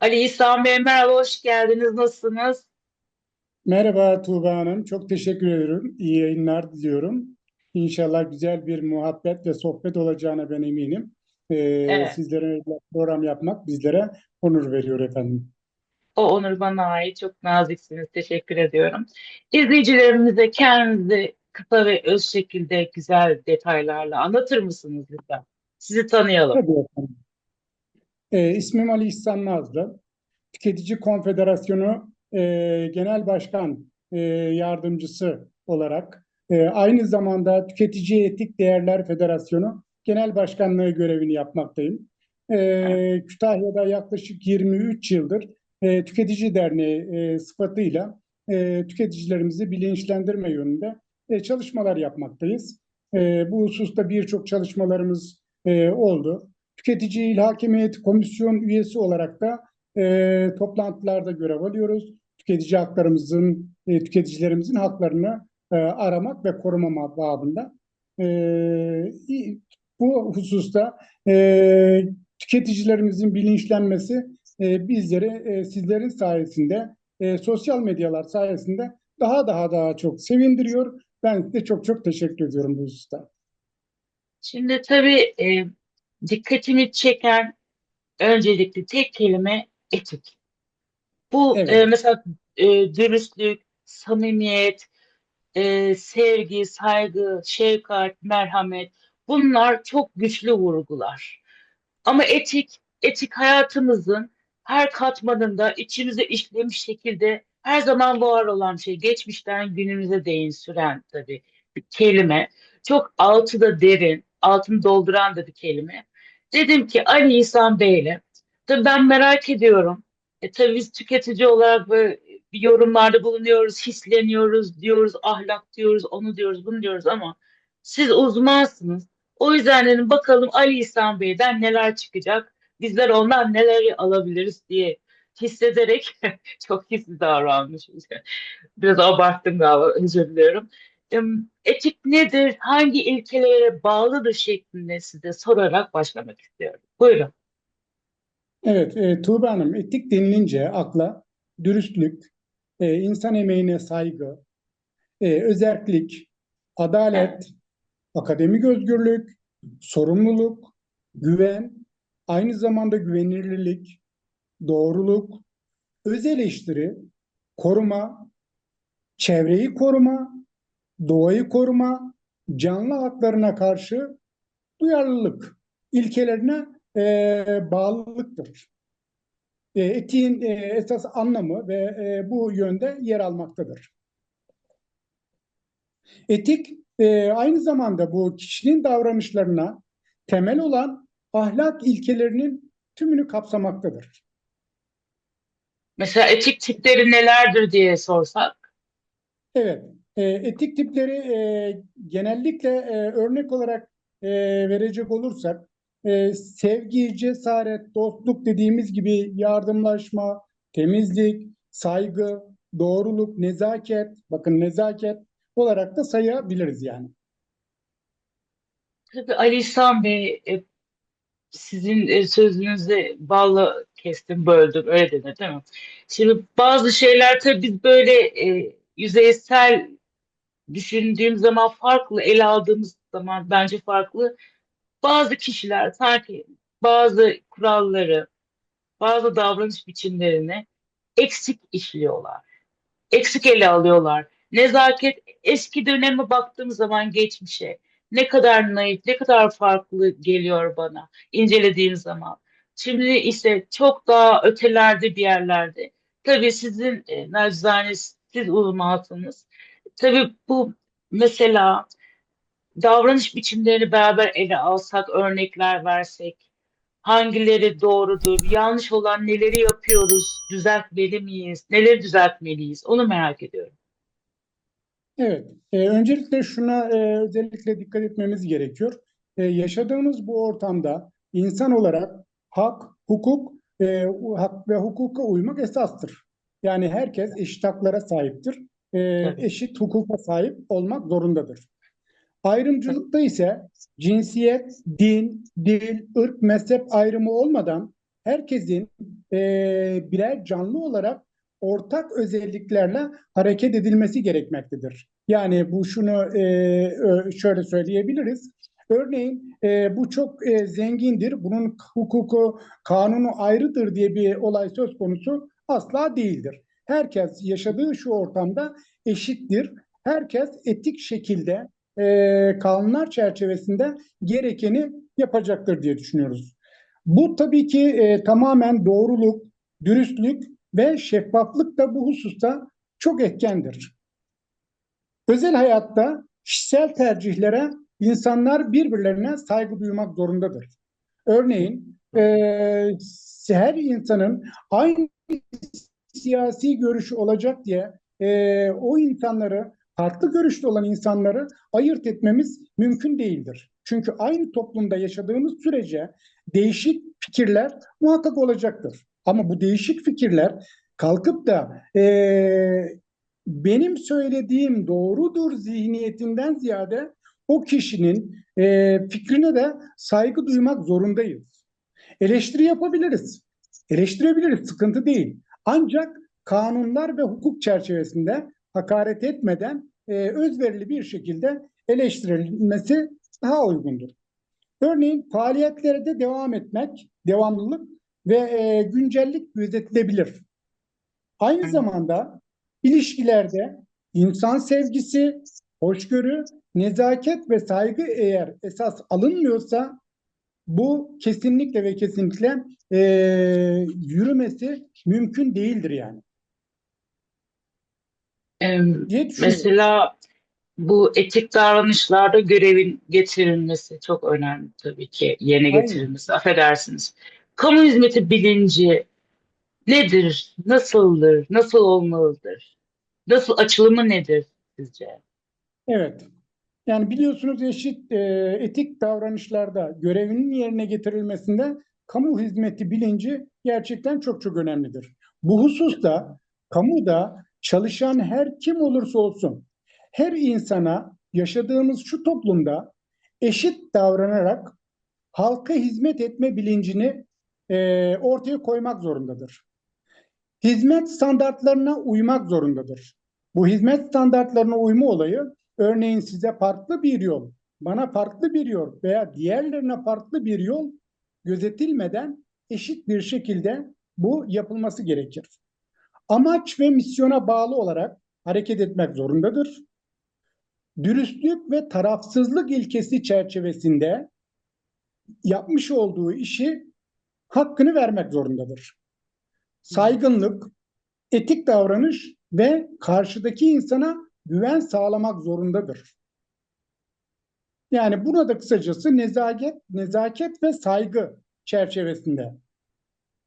Ali İhsan Bey merhaba, hoş geldiniz. Nasılsınız? Merhaba Tuğba Hanım. Çok teşekkür ederim. İyi yayınlar diliyorum. İnşallah güzel bir muhabbet ve sohbet olacağına ben eminim. Ee, Evet, sizlere program yapmak bizlere onur veriyor efendim. o onur bana ait. Çok naziksiniz. Teşekkür ediyorum. İzleyicilerimize kendinizi kısa ve öz şekilde güzel detaylarla anlatır mısınız lütfen? Sizi tanıyalım. Tabii efendim. Ee, ismim Ali İhsan Nazlı. Tüketici Konfederasyonu e, Genel Başkan e, Yardımcısı olarak e, aynı zamanda Tüketici Etik Değerler Federasyonu Genel Başkanlığı görevini yapmaktayım. E, Kütahya'da yaklaşık 23 yıldır e, Tüketici Derneği e, sıfatıyla e, tüketicilerimizi bilinçlendirme yönünde e, çalışmalar yapmaktayız. E, bu hususta birçok çalışmalarımız e, oldu. Tüketici İl Hakimiyeti Komisyon üyesi olarak da e, toplantılarda görev alıyoruz. Tüketici haklarımızın, e, tüketicilerimizin haklarını e, aramak ve korumama babında. E, bu hususta e, tüketicilerimizin bilinçlenmesi e, bizleri e, sizlerin sayesinde, e, sosyal medyalar sayesinde daha daha daha çok sevindiriyor. Ben size çok çok teşekkür ediyorum bu hususta. Şimdi tabii e, dikkatimi çeken öncelikli tek kelime etik. Bu e, Evet, mesela e, dürüstlük, samimiyet, e, sevgi, saygı, şefkat, merhamet bunlar çok güçlü vurgular. Ama etik, etik hayatımızın her katmanında içimize işlemiş şekilde her zaman var olan şey. Geçmişten günümüze değin süren tabii bir kelime. Çok altı da derin, altını dolduran da bir kelime. Dedim ki Ali İhsan Bey'le, tabii ben merak ediyorum. E, tabii biz tüketici olarak böyle yorumlarda bulunuyoruz, hisleniyoruz, diyoruz, ahlak diyoruz, onu diyoruz, bunu diyoruz ama siz uzmansınız. O yüzden dedim bakalım Ali İhsan Bey'den neler çıkacak, bizler ondan neleri alabiliriz diye hissederek çok hisli davranmışız. Biraz abarttım galiba, özür diliyorum. Etik nedir, hangi ilkelere bağlıdır şeklinde size sorarak başlamak istiyorum. Buyurun. evet e, Tuğba Hanım, etik denilince akla dürüstlük, e, insan emeğine saygı, e, özerklik, Evet, adalet, akademik özgürlük, sorumluluk, güven, aynı zamanda güvenilirlik, doğruluk, öz eleştiri, koruma, çevreyi koruma, doğayı koruma, canlı haklarına karşı duyarlılık ilkelerine e, bağlılıktır. E, etiğin e, esas anlamı ve e, bu yönde yer almaktadır. Etik e, aynı zamanda bu kişinin davranışlarına temel olan ahlak ilkelerinin tümünü kapsamaktadır. mesela etik tipleri nelerdir diye sorsak. Evet, e, etik tipleri e, genellikle e, örnek olarak e, verecek olursak e, sevgi, cesaret, dostluk dediğimiz gibi yardımlaşma, temizlik, saygı, doğruluk, nezaket, bakın nezaket olarak da sayabiliriz yani. Tabii Ali İhsan Bey, e, sizin e, sözünüzü balla kestim, böldüm, öyle denir değil mi? Şimdi bazı şeyler tabii biz böyle e, yüzeysel düşündüğüm zaman farklı, ele aldığımız zaman bence farklı. Bazı kişiler sanki bazı kuralları, bazı davranış biçimlerini eksik işliyorlar. Eksik ele alıyorlar. Nezaket eski döneme baktığım zaman geçmişe ne kadar naif, ne kadar farklı geliyor bana incelediğim zaman. Şimdi ise çok daha ötelerde bir yerlerde. Tabii sizin e, nacizane siz uzmansınız. Tabii bu mesela davranış biçimlerini beraber ele alsak, örnekler versek, hangileri doğrudur, yanlış olan neleri yapıyoruz, düzeltmeli miyiz, neleri düzeltmeliyiz, onu merak ediyorum. Evet, e, öncelikle şuna e, özellikle dikkat etmemiz gerekiyor. E, yaşadığımız bu ortamda insan olarak hak, hukuk, e, hak ve hukuka uymak esastır. Yani herkes eşit haklara sahiptir, e, eşit hukuka sahip olmak zorundadır. Ayrımcılıkta ise cinsiyet, din, dil, ırk, mezhep ayrımı olmadan herkesin e, birer canlı olarak ortak özelliklerle hareket edilmesi gerekmektedir. Yani bu şunu e, şöyle söyleyebiliriz. Örneğin e, bu çok e, zengindir, bunun hukuku, kanunu ayrıdır diye bir olay söz konusu asla değildir. Herkes yaşadığı şu ortamda eşittir. Herkes etik şekilde e, kanunlar çerçevesinde gerekeni yapacaktır diye düşünüyoruz. Bu tabii ki e, tamamen doğruluk, dürüstlük ve şeffaflık da bu hususta çok etkendir. Özel hayatta kişisel tercihlere insanlar birbirlerine saygı duymak zorundadır. Örneğin e, her insanın aynı siyasi görüşü olacak diye e, o insanları farklı görüşte olan insanları ayırt etmemiz mümkün değildir. Çünkü aynı toplumda yaşadığımız sürece değişik fikirler muhakkak olacaktır. Ama bu değişik fikirler kalkıp da e, benim söylediğim doğrudur zihniyetinden ziyade o kişinin e, fikrine de saygı duymak zorundayız. Eleştiri yapabiliriz. Eleştirebiliriz, sıkıntı değil. Ancak kanunlar ve hukuk çerçevesinde hakaret etmeden e, özverili bir şekilde eleştirilmesi daha uygundur. Örneğin faaliyetlerde devam etmek, devamlılık ve e, güncellik gözetilebilir. Aynı zamanda ilişkilerde insan sevgisi, hoşgörü, nezaket ve saygı eğer esas alınmıyorsa bu kesinlikle ve kesinlikle e, yürümesi mümkün değildir yani. diye Mesela bu etik davranışlarda görevin getirilmesi çok önemli tabii ki yerine getirilmesi. Aynen. Affedersiniz. Kamu hizmeti bilinci nedir? Nasıldır? Nasıl olmalıdır? Nasıl açılımı nedir sizce? Evet. Yani biliyorsunuz eşit e, etik davranışlarda görevinin yerine getirilmesinde kamu hizmeti bilinci gerçekten çok çok önemlidir. Bu hususta kamuda çalışan her kim olursa olsun her insana yaşadığımız şu toplumda eşit davranarak halka hizmet etme bilincini e, ortaya koymak zorundadır. Hizmet standartlarına uymak zorundadır. Bu hizmet standartlarına uyma olayı örneğin size farklı bir yol, bana farklı bir yol veya diğerlerine farklı bir yol gözetilmeden eşit bir şekilde bu yapılması gerekir. Amaç ve misyona bağlı olarak hareket etmek zorundadır. Dürüstlük ve tarafsızlık ilkesi çerçevesinde yapmış olduğu işi hakkını vermek zorundadır. Saygınlık, etik davranış ve karşıdaki insana güven sağlamak zorundadır. Yani buna da kısacası nezaket, nezaket ve saygı çerçevesinde.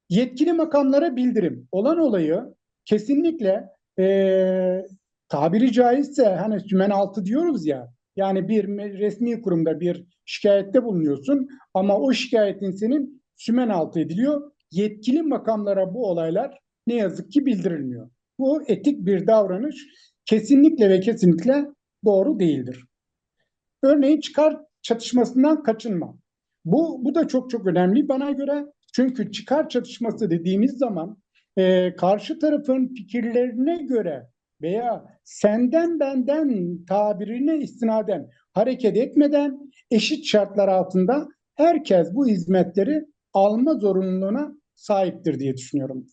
Yetkili makamlara bildirim olan olayı kesinlikle e, tabiri caizse hani sümen altı diyoruz ya yani bir resmi kurumda bir şikayette bulunuyorsun ama o şikayetin senin sümen altı ediliyor. Yetkili makamlara bu olaylar ne yazık ki bildirilmiyor. Bu etik bir davranış kesinlikle ve kesinlikle doğru değildir. Örneğin çıkar çatışmasından kaçınma. Bu, bu da çok çok önemli bana göre. Çünkü çıkar çatışması dediğimiz zaman e, karşı tarafın fikirlerine göre veya senden benden tabirine istinaden hareket etmeden eşit şartlar altında herkes bu hizmetleri alma zorunluluğuna sahiptir diye düşünüyorum.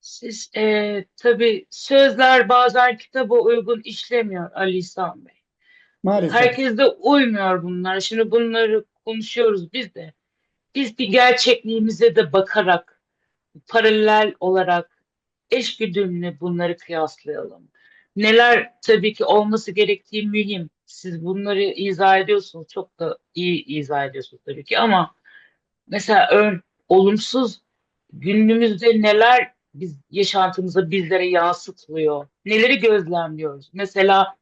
Siz e, tabii sözler bazen kitaba uygun işlemiyor Ali İhsan Bey. Maalesef. Herkes de uymuyor bunlar. Şimdi bunları konuşuyoruz biz de. Biz bir gerçekliğimize de bakarak paralel olarak eşgüdümlü bunları kıyaslayalım. Neler tabii ki olması gerektiği mühim. Siz bunları izah ediyorsunuz. Çok da iyi izah ediyorsunuz tabii ki ama mesela ön, olumsuz günümüzde neler biz yaşantımıza bizlere yansıtılıyor? Neleri gözlemliyoruz? Mesela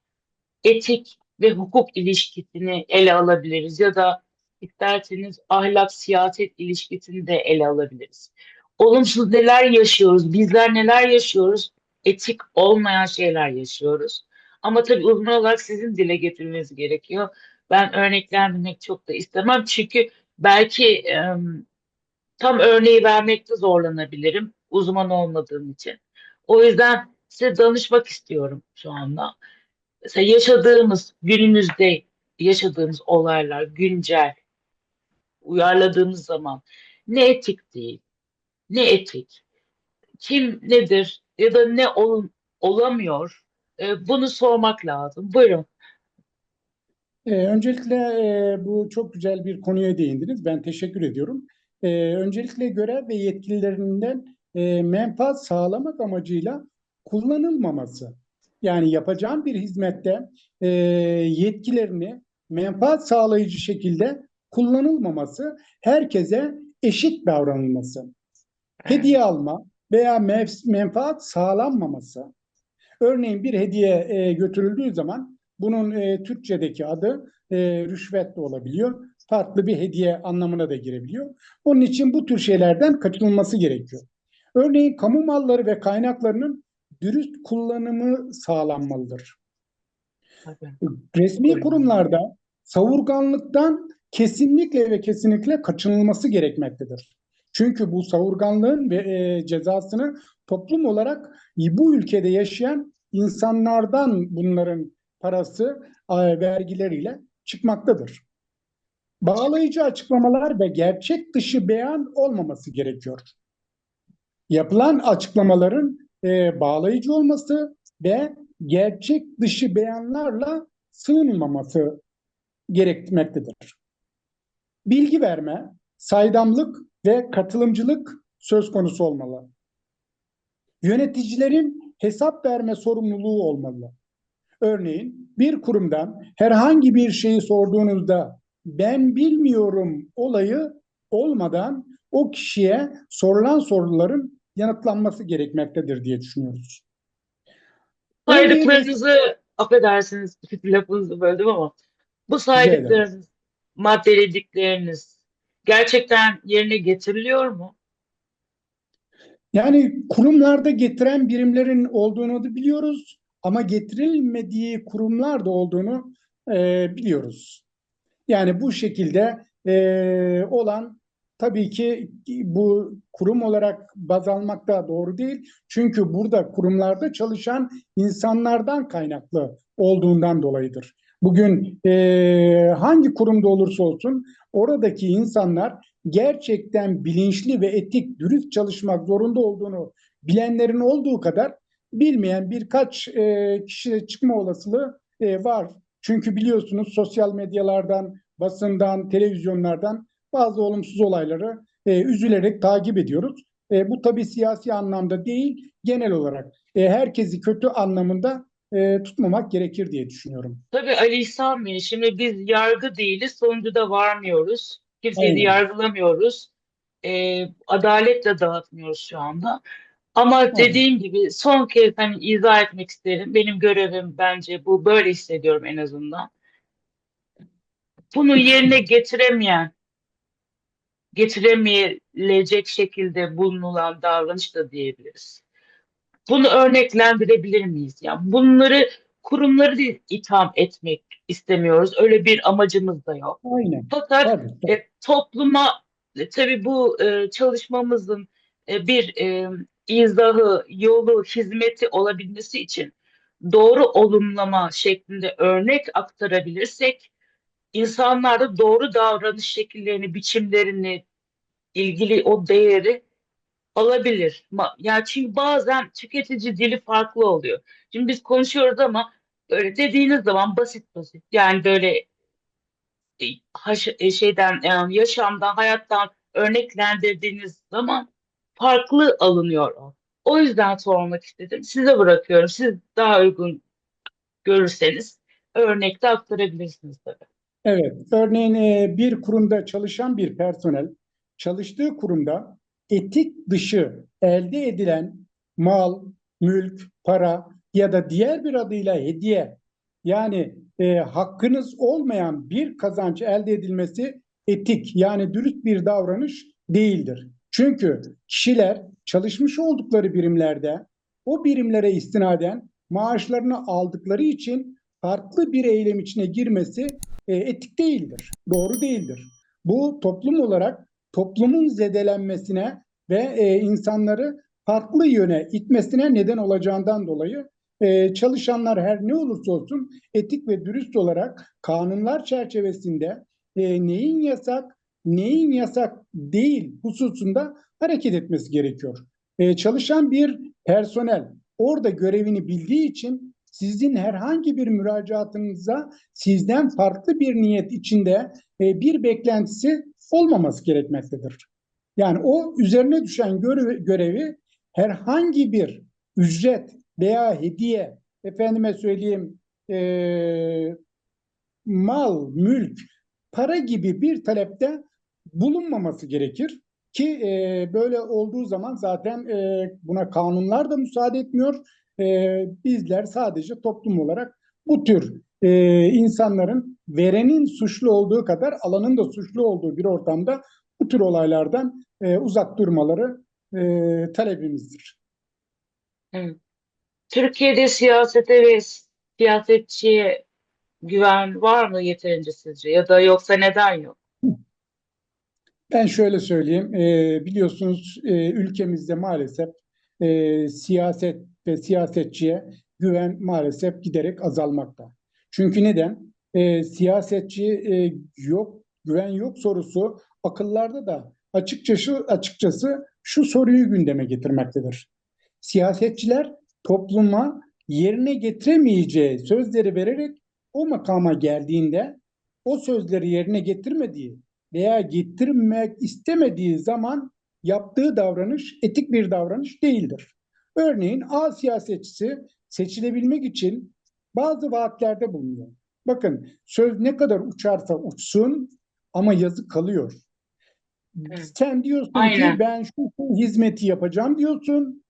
etik ve hukuk ilişkisini ele alabiliriz ya da isterseniz ahlak siyaset ilişkisini de ele alabiliriz. Olumsuz neler yaşıyoruz? Bizler neler yaşıyoruz? Etik olmayan şeyler yaşıyoruz. Ama tabii uzman olarak sizin dile getirmeniz gerekiyor. Ben örneklendirmek çok da istemem çünkü belki tam örneği vermekte zorlanabilirim uzman olmadığım için. O yüzden size danışmak istiyorum şu anda. Mesela yaşadığımız, günümüzde yaşadığımız olaylar güncel, uyarladığımız zaman ne etik değil, ne etik, kim nedir ya da ne ol, olamıyor e, bunu sormak lazım. Buyurun. Ee, öncelikle e, bu çok güzel bir konuya değindiniz. Ben teşekkür ediyorum. Ee, öncelikle görev ve yetkililerinden e, menfaat sağlamak amacıyla kullanılmaması. Yani yapacağım bir hizmette e, yetkilerini menfaat sağlayıcı şekilde kullanılmaması, herkese eşit davranılması. Hediye alma veya menfaat sağlanmaması. Örneğin bir hediye e, götürüldüğü zaman bunun e, Türkçedeki adı e, rüşvet de olabiliyor. Farklı bir hediye anlamına da girebiliyor. Onun için bu tür şeylerden kaçınılması gerekiyor. Örneğin kamu malları ve kaynaklarının dürüst kullanımı sağlanmalıdır. Tabii. Resmi kurumlarda savurganlıktan kesinlikle ve kesinlikle kaçınılması gerekmektedir. Çünkü bu savurganlığın ve e, cezasını toplum olarak bu ülkede yaşayan insanlardan bunların parası e, vergileriyle çıkmaktadır. Bağlayıcı açıklamalar ve gerçek dışı beyan olmaması gerekiyor. Yapılan açıklamaların e, bağlayıcı olması ve gerçek dışı beyanlarla sığınmaması gerekmektedir. Bilgi verme, saydamlık ve katılımcılık söz konusu olmalı. Yöneticilerin hesap verme sorumluluğu olmalı. Örneğin bir kurumdan herhangi bir şeyi sorduğunuzda ben bilmiyorum olayı olmadan o kişiye sorulan soruların yanıtlanması gerekmektedir diye düşünüyoruz. Saydıklarınızı, affedersiniz lafınızı böldüm ama bu saydıklarınız, maddeledikleriniz gerçekten yerine getiriliyor mu? Yani kurumlarda getiren birimlerin olduğunu da biliyoruz ama getirilmediği kurumlar da olduğunu e, biliyoruz. Yani bu şekilde e, olan tabii ki bu kurum olarak baz almak da doğru değil. Çünkü burada kurumlarda çalışan insanlardan kaynaklı olduğundan dolayıdır. Bugün e, hangi kurumda olursa olsun oradaki insanlar gerçekten bilinçli ve etik, dürüst çalışmak zorunda olduğunu bilenlerin olduğu kadar bilmeyen birkaç e, kişi çıkma olasılığı e, var. Çünkü biliyorsunuz sosyal medyalardan, basından, televizyonlardan bazı olumsuz olayları e, üzülerek takip ediyoruz. E, bu tabii siyasi anlamda değil, genel olarak e, herkesi kötü anlamında e, tutmamak gerekir diye düşünüyorum. Tabii Ali İhsan Bey, şimdi biz yargı değiliz, sonucu da varmıyoruz. Kimseyi de yargılamıyoruz. E, adalet de dağıtmıyoruz şu anda. Ama dediğim gibi son kez hani izah etmek isterim. Benim görevim bence bu, böyle hissediyorum en azından. Bunu yerine getiremeyen, getiremeyecek şekilde bulunulan davranış da diyebiliriz. Bunu örneklendirebilir miyiz? Yani bunları kurumları da itham etmek istemiyoruz. Öyle bir amacımız da yok. Aynen. Fakat Tabii, tabii. e, topluma e, tabii bu e, çalışmamızın e, bir e, izahı, yolu, hizmeti olabilmesi için doğru olumlama şeklinde örnek aktarabilirsek insanlar da doğru davranış şekillerini, biçimlerini, ilgili o değeri alabilir. Yani çünkü bazen tüketici dili farklı oluyor. Şimdi biz konuşuyoruz ama öyle dediğiniz zaman basit basit yani böyle e, e, şeyden yani yaşamdan, hayattan örneklendirdiğiniz zaman farklı alınıyor o. O yüzden sormak istedim. Size bırakıyorum. Siz daha uygun görürseniz örnekte aktarabilirsiniz tabii. Evet, örneğin e, bir kurumda çalışan bir personel çalıştığı kurumda etik dışı elde edilen mal, mülk, para ya da diğer bir adıyla hediye yani e, hakkınız olmayan bir kazanç elde edilmesi etik yani dürüst bir davranış değildir. Çünkü kişiler çalışmış oldukları birimlerde o birimlere istinaden maaşlarını aldıkları için farklı bir eylem içine girmesi e, etik değildir, doğru değildir. Bu toplum olarak toplumun zedelenmesine ve e, insanları farklı yöne itmesine neden olacağından dolayı e, çalışanlar her ne olursa olsun etik ve dürüst olarak kanunlar çerçevesinde e, neyin yasak, neyin yasak değil hususunda hareket etmesi gerekiyor. E, çalışan bir personel orada görevini bildiği için sizin herhangi bir müracaatınıza sizden farklı bir niyet içinde e, bir beklentisi olmaması gerekmektedir. Yani o üzerine düşen görevi, herhangi bir ücret veya hediye, efendime söyleyeyim e, mal, mülk, para gibi bir talepte bulunmaması gerekir. Ki e, böyle olduğu zaman zaten e, buna kanunlar da müsaade etmiyor. E, bizler sadece toplum olarak bu tür e, insanların verenin suçlu olduğu kadar alanın da suçlu olduğu bir ortamda bu tür olaylardan e, uzak durmaları e, talebimizdir. Evet. Türkiye'de siyasete ve siyasetçiye güven var mı yeterince sizce? Ya da yoksa neden yok? Ben şöyle söyleyeyim, e, biliyorsunuz e, ülkemizde maalesef e, siyaset ve siyasetçiye güven maalesef giderek azalmakta. Çünkü neden? E, siyasetçi e, yok, güven yok sorusu akıllarda da açıkçası açıkçası şu soruyu gündeme getirmektedir. Siyasetçiler topluma yerine getiremeyeceği sözleri vererek o makama geldiğinde o sözleri yerine getirmediği veya getirmek istemediği zaman yaptığı davranış etik bir davranış değildir. Örneğin A siyasetçisi seçilebilmek için bazı vaatlerde bulunuyor. Bakın söz ne kadar uçarsa uçsun ama yazı kalıyor. Evet. Sen diyorsun Aynen. ki ben şu hizmeti yapacağım diyorsun.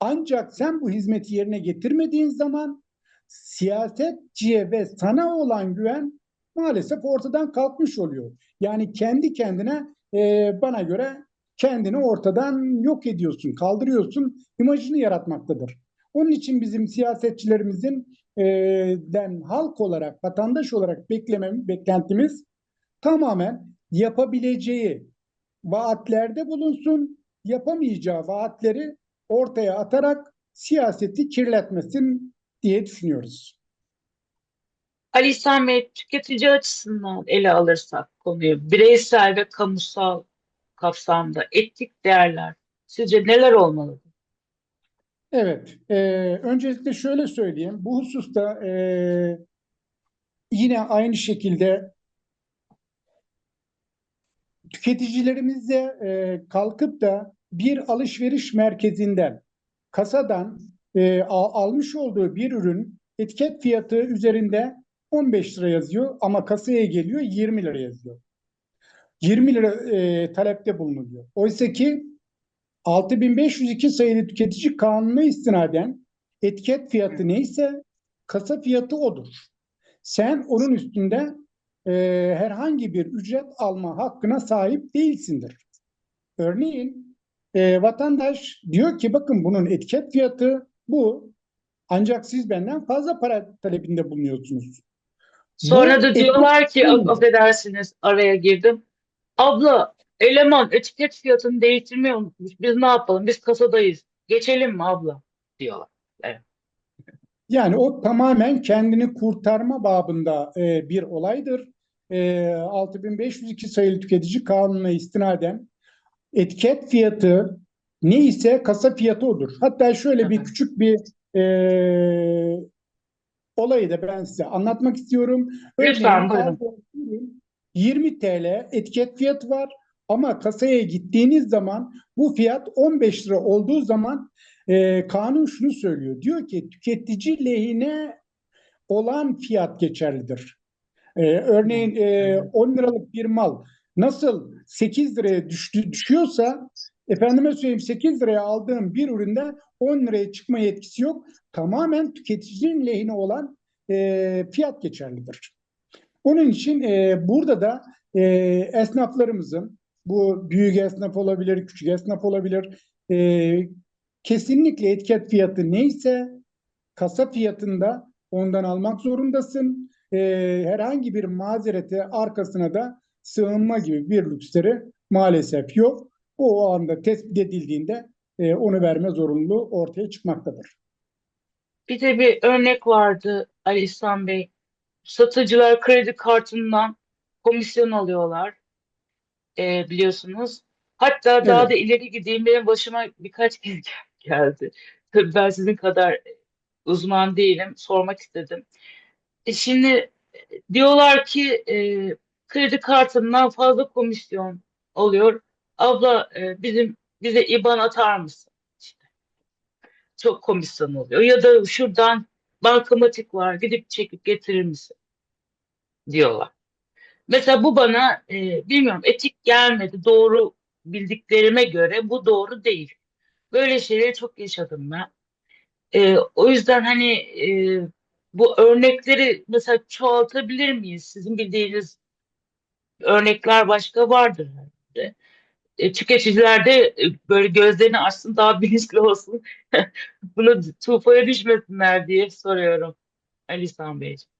Ancak sen bu hizmeti yerine getirmediğin zaman siyasetçiye ve sana olan güven maalesef ortadan kalkmış oluyor. Yani kendi kendine e, bana göre kendini ortadan yok ediyorsun, kaldırıyorsun, imajını yaratmaktadır. Onun için bizim siyasetçilerimizin den halk olarak, vatandaş olarak beklemem, beklentimiz tamamen yapabileceği vaatlerde bulunsun, yapamayacağı vaatleri ortaya atarak siyaseti kirletmesin diye düşünüyoruz. Ali İhsan Bey, tüketici açısından ele alırsak konuyu, bireysel ve kamusal kapsamda etik değerler sizce neler olmalı? Evet, e, öncelikle şöyle söyleyeyim. Bu hususta e, yine aynı şekilde tüketicilerimize e, kalkıp da bir alışveriş merkezinden, kasadan e, al- almış olduğu bir ürün etiket fiyatı üzerinde 15 lira yazıyor ama kasaya geliyor 20 lira yazıyor. 20 lira e, talepte bulunuyor. Oysa ki 6502 sayılı tüketici kanununa istinaden etiket fiyatı neyse kasa fiyatı odur. Sen onun üstünde e, herhangi bir ücret alma hakkına sahip değilsindir. Örneğin e, vatandaş diyor ki bakın bunun etiket fiyatı bu ancak siz benden fazla para talebinde bulunuyorsunuz. Sonra Bu da diyorlar ki, affedersiniz araya girdim. Abla, eleman etiket fiyatını değiştirmeyi unutmuş. Biz ne yapalım? Biz kasadayız. Geçelim mi abla? diyorlar. Yani o tamamen kendini kurtarma babında e, bir olaydır. E, 6502 sayılı tüketici kanununa istinaden etiket fiyatı neyse kasa fiyatı odur. Hatta şöyle bir küçük bir e, olayı da ben size anlatmak istiyorum. Lütfen, aldığınız ürün 20 TL etiket fiyatı var ama kasaya gittiğiniz zaman bu fiyat 15 lira olduğu zaman e, kanun şunu söylüyor. Diyor ki tüketici lehine olan fiyat geçerlidir. E, örneğin e, 10 liralık bir mal nasıl 8 liraya düştü, düşüyorsa efendime söyleyeyim 8 liraya aldığım bir üründe 10 liraya çıkma yetkisi yok. Tamamen tüketicinin lehine olan e, fiyat geçerlidir. Onun için e, burada da e, esnaflarımızın bu büyük esnaf olabilir, küçük esnaf olabilir. e, kesinlikle etiket fiyatı neyse kasa fiyatında ondan almak zorundasın. E, herhangi bir mazerete arkasına da sığınma gibi bir lüksleri maalesef yok. O anda tespit edildiğinde e, onu verme zorunluluğu ortaya çıkmaktadır. Bir de bir örnek vardı Ali İhsan Bey. Satıcılar kredi kartından komisyon alıyorlar e, biliyorsunuz. Hatta daha Evet. da ileri gideyim benim başıma birkaç kez geldi. Tabii ben sizin kadar uzman değilim. Sormak istedim. E şimdi e, diyorlar ki e, kredi kartından fazla komisyon alıyor. Abla e, bizim bize IBAN atar mısın? İşte çok komisyon oluyor. Ya da şuradan bankamatik var gidip çekip getirir misin? diyorlar. Mesela bu bana e, bilmiyorum etik gelmedi. Doğru bildiklerime göre bu doğru değil. Böyle şeyleri çok yaşadım ben. E, o yüzden hani e, bu örnekleri mesela çoğaltabilir miyiz? Sizin bildiğiniz örnekler başka vardır herhalde. E, tüketiciler de e, böyle gözlerini açsın daha bilinçli olsun. Bunu tufaya düşmesinler diye soruyorum Ali İhsan Beyciğim.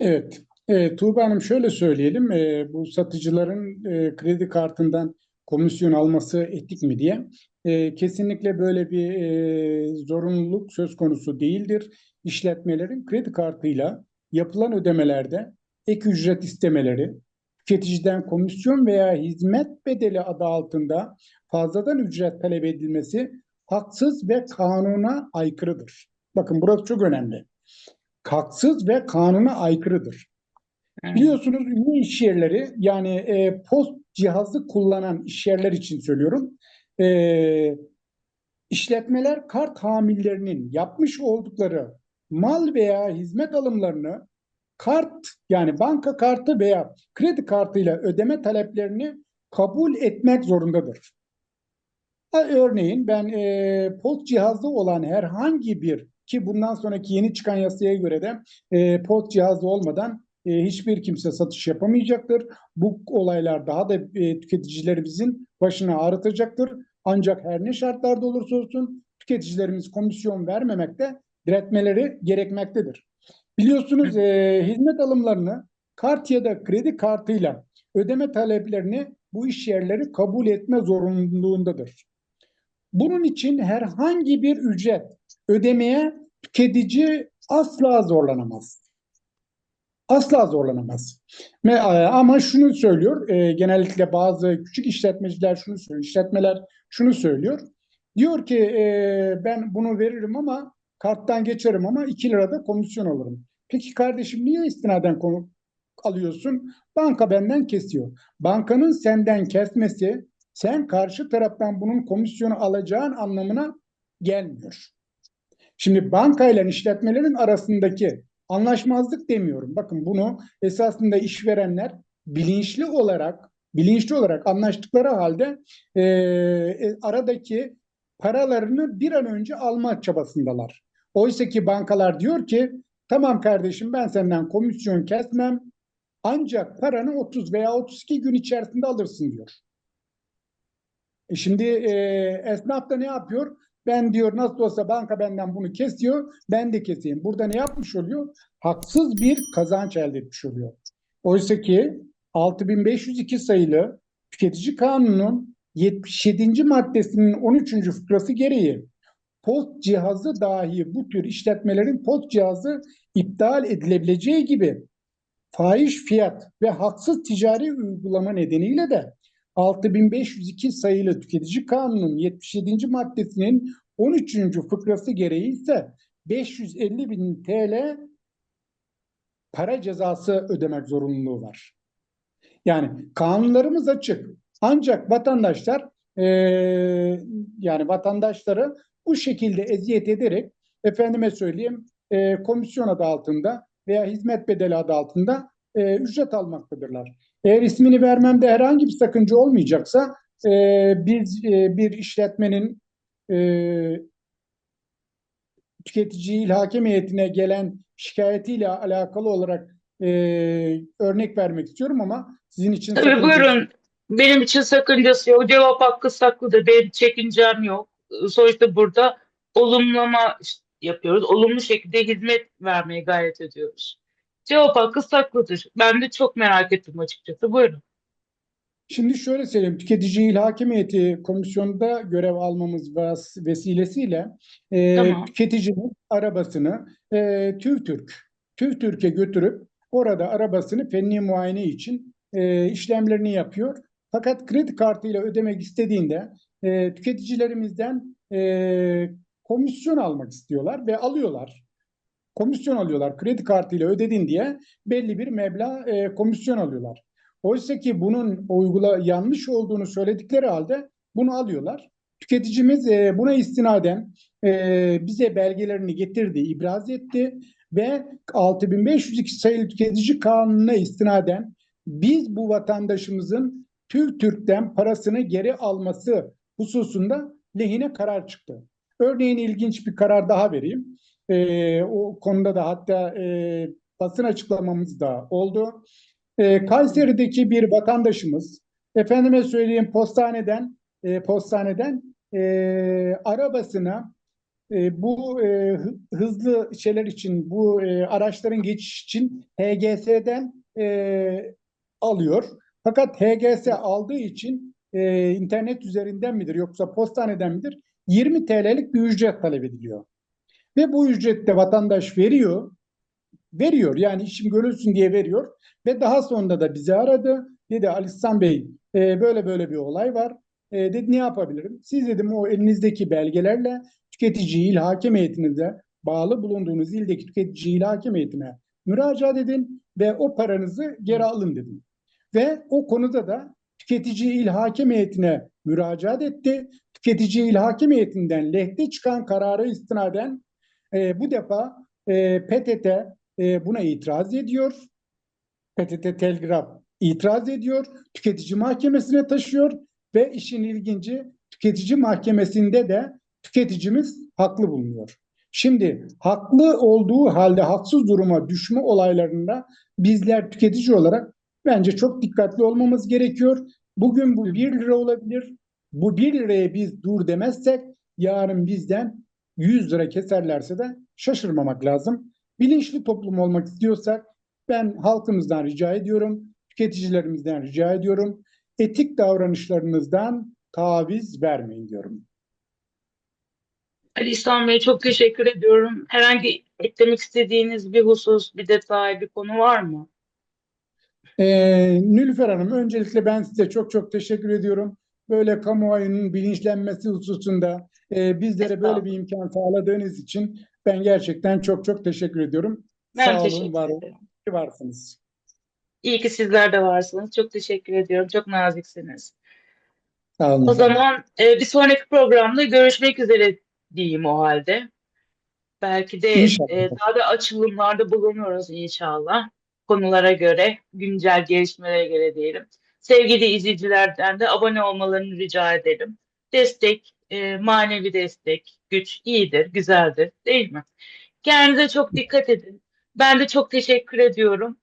Evet, e, Tuğba Hanım şöyle söyleyelim, e, bu satıcıların e, kredi kartından komisyon alması etik mi diye. E, kesinlikle böyle bir e, zorunluluk söz konusu değildir. İşletmelerin kredi kartıyla yapılan ödemelerde ek ücret istemeleri, tüketiciden komisyon veya hizmet bedeli adı altında fazladan ücret talep edilmesi haksız ve kanuna aykırıdır. Bakın burası çok önemli haksız ve kanuna aykırıdır. Biliyorsunuz ünlü iş yerleri yani e, post cihazı kullanan iş yerler için söylüyorum. E, işletmeler kart hamillerinin yapmış oldukları mal veya hizmet alımlarını kart yani banka kartı veya kredi kartıyla ödeme taleplerini kabul etmek zorundadır. Örneğin ben e, post cihazı olan herhangi bir ki bundan sonraki yeni çıkan yasaya göre de e, post cihazı olmadan e, hiçbir kimse satış yapamayacaktır. Bu olaylar daha da e, tüketicilerimizin başına ağrıtacaktır. Ancak her ne şartlarda olursa olsun tüketicilerimiz komisyon vermemekte diretmeleri gerekmektedir. Biliyorsunuz e, hizmet alımlarını kart ya da kredi kartıyla ödeme taleplerini bu iş yerleri kabul etme zorunluluğundadır. Bunun için herhangi bir ücret ödemeye tüketici asla zorlanamaz. Asla zorlanamaz. E, ama şunu söylüyor, e, genellikle bazı küçük işletmeciler şunu söylüyor, işletmeler şunu söylüyor. Diyor ki e, ben bunu veririm ama karttan geçerim ama 2 lirada komisyon alırım. Peki kardeşim niye istinaden konu alıyorsun? Banka benden kesiyor. Bankanın senden kesmesi sen karşı taraftan bunun komisyonu alacağın anlamına gelmiyor. Şimdi bankayla işletmelerin arasındaki anlaşmazlık demiyorum. Bakın bunu esasında işverenler bilinçli olarak bilinçli olarak anlaştıkları halde e, e, aradaki paralarını bir an önce alma çabasındalar. Oysa ki bankalar diyor ki tamam kardeşim ben senden komisyon kesmem ancak paranı 30 veya 32 gün içerisinde alırsın diyor. E şimdi e, esnaf da ne yapıyor? Ben diyor nasıl olsa banka benden bunu kesiyor, ben de keseyim. Burada ne yapmış oluyor? Haksız bir kazanç elde etmiş oluyor. Oysa ki 6502 sayılı Tüketici Kanunu'nun 77. maddesinin 13. fıkrası gereği post cihazı dahi bu tür işletmelerin post cihazı iptal edilebileceği gibi fahiş fiyat ve haksız ticari uygulama nedeniyle de 6502 sayılı Tüketici Kanunu'nun 77. maddesinin 13. fıkrası gereği ise 550 bin TL para cezası ödemek zorunluluğu var. Yani kanunlarımız açık. Ancak vatandaşlar eee, yani vatandaşları bu şekilde eziyet ederek efendime söyleyeyim eee, komisyon adı altında veya hizmet bedeli adı altında eee, ücret almaktadırlar. Eğer ismini vermemde herhangi bir sakınca olmayacaksa eee, biz eee, bir işletmenin eee tüketici il hakem heyetine gelen şikayetiyle alakalı olarak eee, örnek vermek istiyorum ama sizin için Tabii sakınca- buyurun. Benim için sakıncası yok. Cevap hakkı saklıdır. Benim çekincem yok. Sonuçta burada olumlama yapıyoruz. Olumlu şekilde hizmet vermeye gayret ediyoruz. Cevap hakkı saklıdır. Ben de çok merak ettim açıkçası. Buyurun. Şimdi şöyle söyleyeyim, Tüketici İl Hakimiyeti Komisyonu'nda görev almamız vesilesiyle e, Tamam. tüketicinin arabasını e, TÜVTÜRK, TÜVTÜRK'e götürüp orada arabasını fenli muayene için e, işlemlerini yapıyor. Fakat kredi kartıyla ödemek istediğinde e, tüketicilerimizden e, komisyon almak istiyorlar ve alıyorlar. Komisyon alıyorlar. Kredi kartıyla ödedin diye belli bir meblağ e, komisyon alıyorlar. Oysa ki bunun uygula yanlış olduğunu söyledikleri halde bunu alıyorlar. Tüketicimiz e, buna istinaden e, bize belgelerini getirdi, ibraz etti ve 6502 sayılı tüketici kanununa istinaden biz bu vatandaşımızın TÜRK'ten parasını geri alması hususunda lehine karar çıktı. Örneğin ilginç bir karar daha vereyim. E, o konuda da hatta e, basın açıklamamız da oldu. E, Kayseri'deki bir vatandaşımız, efendime söyleyeyim postaneden, e, postaneden e, arabasına e, bu e, hı- hızlı şeyler için, bu e, araçların geçiş için HGS'den e, alıyor. Fakat HGS aldığı için e, internet üzerinden midir yoksa postaneden midir? 20 TL'lik bir ücret talep ediliyor. Ve bu ücrette vatandaş veriyor veriyor. Yani işim görülsün diye veriyor. Ve daha sonra da bizi aradı. Dedi Ali İhsan Bey e, böyle böyle bir olay var. E, dedi ne yapabilirim? Siz dedim o elinizdeki belgelerle tüketici il hakem heyetinize bağlı bulunduğunuz ildeki tüketici il hakem heyetine müracaat edin ve o paranızı geri alın dedim. Ve o konuda da tüketici il hakem heyetine müracaat etti. Tüketici il hakem heyetinden lehte çıkan karara istinaden e, bu defa e, PTT e, buna itiraz ediyor. PTT Telgraf itiraz ediyor. Tüketici mahkemesine taşıyor ve işin ilginci tüketici mahkemesinde de tüketicimiz haklı bulunuyor. Şimdi haklı olduğu halde haksız duruma düşme olaylarında bizler tüketici olarak bence çok dikkatli olmamız gerekiyor. Bugün bu 1 lira olabilir. Bu 1 liraya biz dur demezsek yarın bizden 100 lira keserlerse de şaşırmamak lazım. Bilinçli toplum olmak istiyorsak ben halkımızdan rica ediyorum, tüketicilerimizden rica ediyorum. Etik davranışlarınızdan taviz vermeyin diyorum. Ali İhsan Bey çok teşekkür ediyorum. Herhangi eklemek istediğiniz bir husus, bir detay, bir konu var mı? Ee, Nülüfer Hanım, öncelikle ben size çok çok teşekkür ediyorum. Böyle kamuoyunun bilinçlenmesi hususunda e, bizlere böyle bir imkan sağladığınız için ben gerçekten çok çok teşekkür ediyorum. Ben Sağ olun, teşekkür var olun, ederim. iyi varsınız. İyi ki sizler de varsınız. Çok teşekkür ediyorum. Çok naziksiniz. Sağ olun. O zaman e, bir sonraki programda görüşmek üzere diyeyim o halde. Belki de İnşallah. e, daha da açılımlarda bulunuruz inşallah. Konulara göre, güncel gelişmelere göre diyelim. Sevgili izleyicilerden de abone olmalarını rica ederim. Destek, e, manevi destek, güç iyidir, güzeldir değil mi? Kendinize çok dikkat edin. Ben de çok teşekkür ediyorum.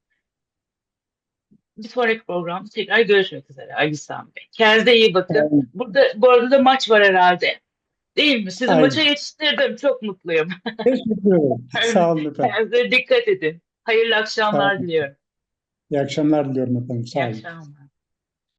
Bir sonraki programda tekrar görüşmek üzere Ali İhsan Bey. Kendinize iyi bakın. Burada bu arada da maç var herhalde. Değil mi? Sizi Aynen. maça yetiştirdim. Çok mutluyum. Teşekkür ederim. Sağ olun efendim. Kendinize dikkat edin. Hayırlı akşamlar diliyorum. İyi akşamlar diliyorum efendim. İyi Sağ olun. akşamlar.